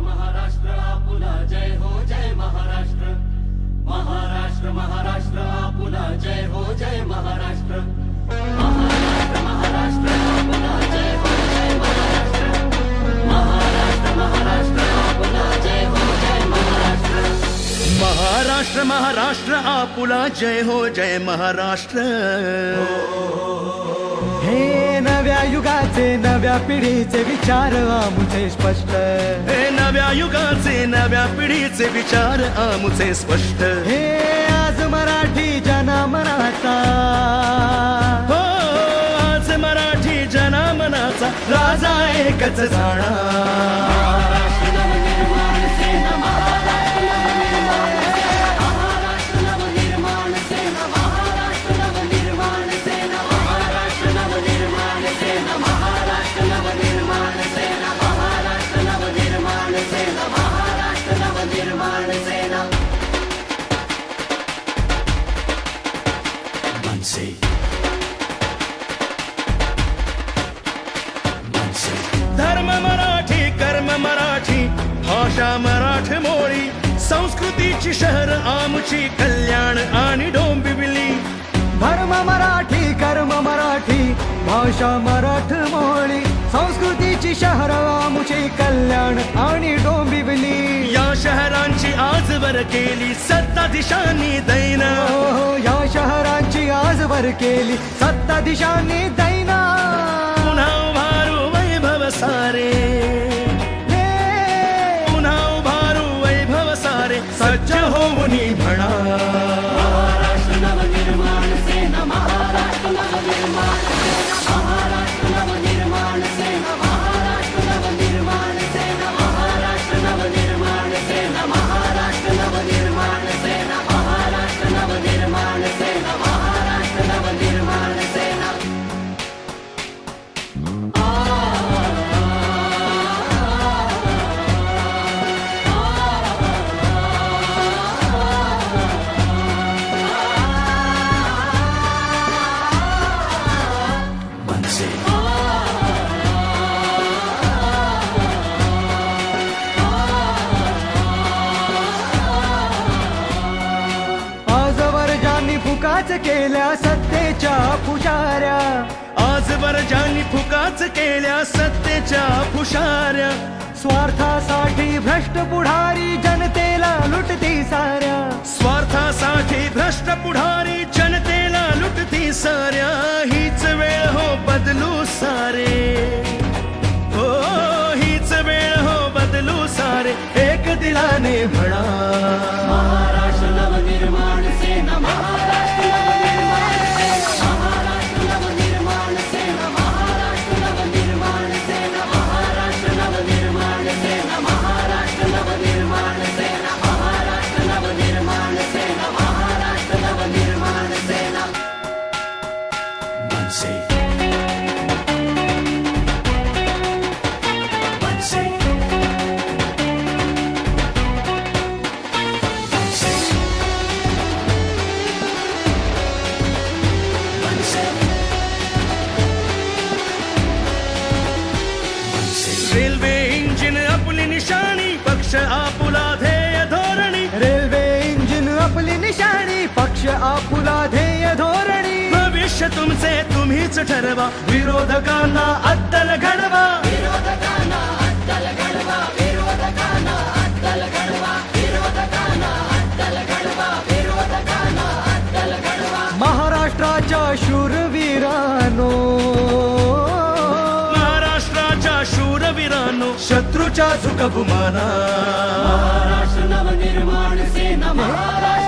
महाराष्ट्र आपुला जय हो, जय महाराष्ट्र। महाराष्ट्र महाराष्ट्र, आपुला जय हो, जय महाराष्ट्र। महाराष्ट्र महाराष्ट्र, आपुला जय हो, जय महाराष्ट्र। महाराष्ट्र महाराष्ट्र, आपुला जय हो, जय महाराष्ट्र। महाराष्ट्र महाराष्ट्र, आपुला जय हो, जय महाराष्ट्र। हे नव्या युगाचे नव्या पिढीचे विचार आमुचे स्पष्ट. हे नव्या युगाचे नव्या पिढीचे विचार आमुचे स्पष्ट. हे आज मराठी जनामनाचा. हो आज मराठी जनामनाचा राजा एकच जाणा. धर्म मराठी कर्म मराठी भाषा मराठ मोळी संस्कृतीची शहर आमची कल्याण आणि डोंबिवली धर्म मराठी कर्म मराठी भाषा मराठ मोळी संस्कृतीची शहर आमची कल्याण आणि डोंबिवली आजवर केली सत्ता दिशांनी दैन. हो या शहरांची आजवर केली सत्ता दिशांनी दैना. पुन्हा उभारू वैभव सारे. हे पुन्हा उभारू वैभव सारे. सज्ज होऊन म्हणा. आजवर ज्यांनी फुकाच केल्या सत्तेच्या फुशाऱ्या स्वार्थासाठी भ्रष्ट पुढारी जनतेला लुटती साऱ्या. स्वार्थासाठी भ्रष्ट पुढारी जनतेला लुटती साऱ्या. हीच वेळ हो बदलू सारे. हो हीच वेळ हो बदलू सारे. एक दिलाने म्हणा. तुमचे तुम्हीच ठरवा. विरोधकांना अद्दल घडवा. महाराष्ट्राच्या शूरवीरानो. महाराष्ट्राच्या शूरवीरानो. शत्रूच्या झुकबुमाना महाराष्ट्र नवनिर्माण सेना महाराष्ट्र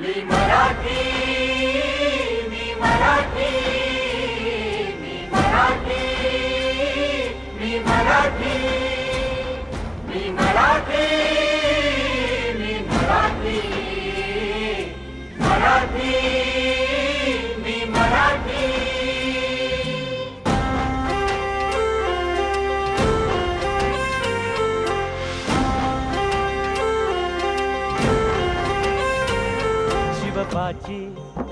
मी मराठी मी मराठी.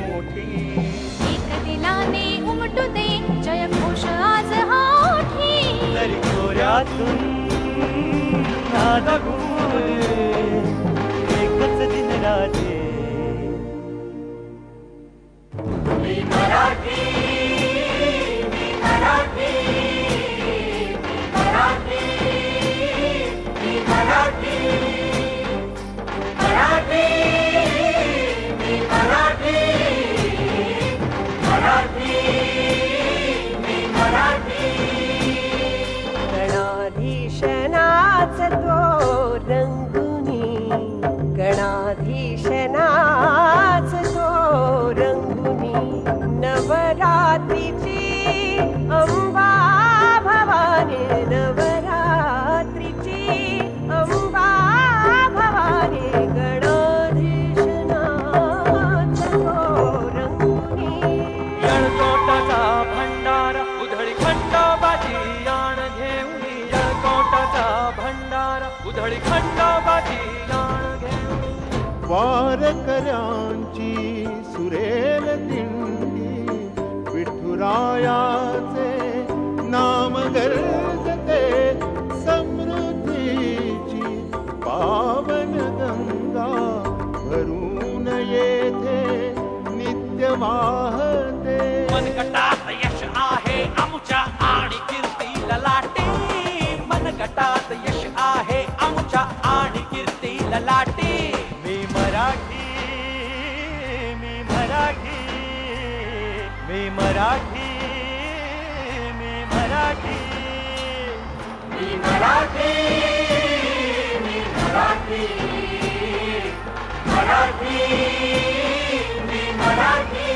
मोठी. एक दिलाने उमटू दे जय घोष आज हा ओठी तरी खोऱ्यातून नाद एकच दिन राजे. मी मराठी वारकऱ्यांची सुरेल दिंडी विठुराया मराठी मी मराठी. मी मराठी मी मराठी. मराठी मी मराठी.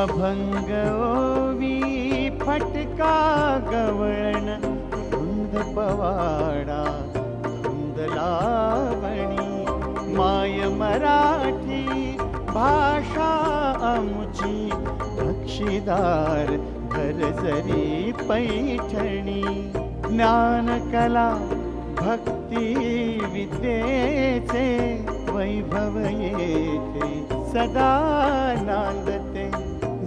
अभंग ओवी फटका गवळण धुंद पवाडा मराठी भाषा आमची बक्षीदार घरजरी पैठणी. ज्ञान कला भक्ती विद्येचे वैभव येथे सदा नांदते.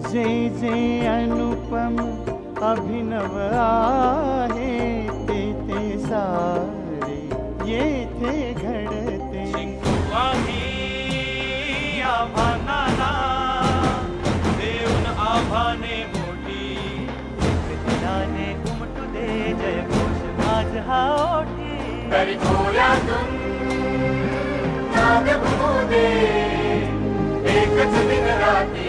जे जे अनुपम अभिनव आहे ते ते सारे. येथे माझ हा तरी खोऱ्यातून नाद एकच दिन राती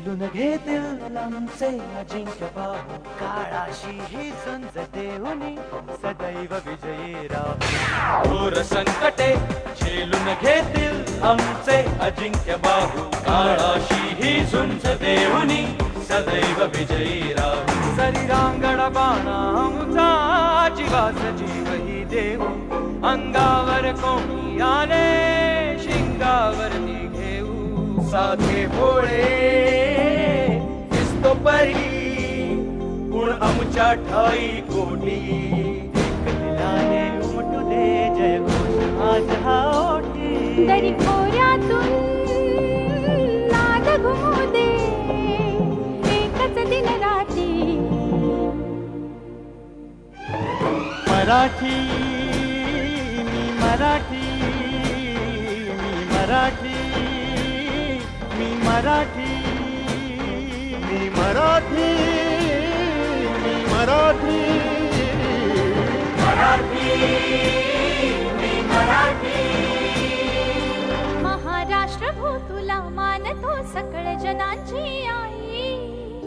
झेलून घेतील आमचे अजिंक्य पाहू. काळाशी ही संज देऊनी सदैव विजयी राहू. घोर संकटे झेलून घेतील आमचे अजिंक्य बाहू. काळाशी ही झुंज देऊनी सदैव विजयी राहू. शरीरांगण बाणा आमचा जीवास जीवही देऊ. अंगावर कोणी आले शिंगावर ती घेऊ. साधे भोळे परी गुण आमच्या ठाई कोटी. दिलाने उमटू दे जय घोष आज हा खोऱ्यातून नाद घुमू दे. एकच दिन राती. मराठी मी मराठी मी मराठी मी मराठी. मी मराठी. महाराष्ट्र भू तुला मानतो सकळ जनाची आई.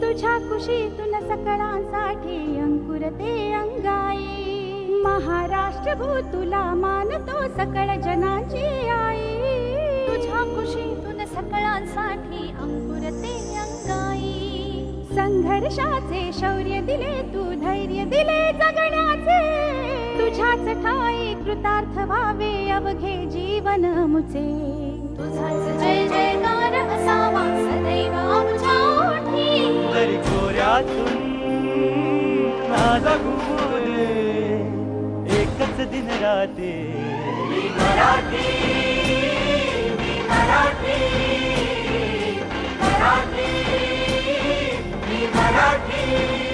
तुझ्या कुशीतून सकळांसाठी अंकुरते अंगाई. महाराष्ट्र भू तुला मानतो सकळ जनाची आई. तुझ्या कुशीतून सकळांसाठी अंकुरते अंगाई संघर्षाचे शौर्य दिले तू धैर्य दिले जगण्याचे. तुझ्याच ठाई कृतार्थ व्हावे अवघे जीवन मुचे. तुझाच जय जयकार असावा सदैव आमच्या तरी दे एकच दिन राते मराठी. Anarchy!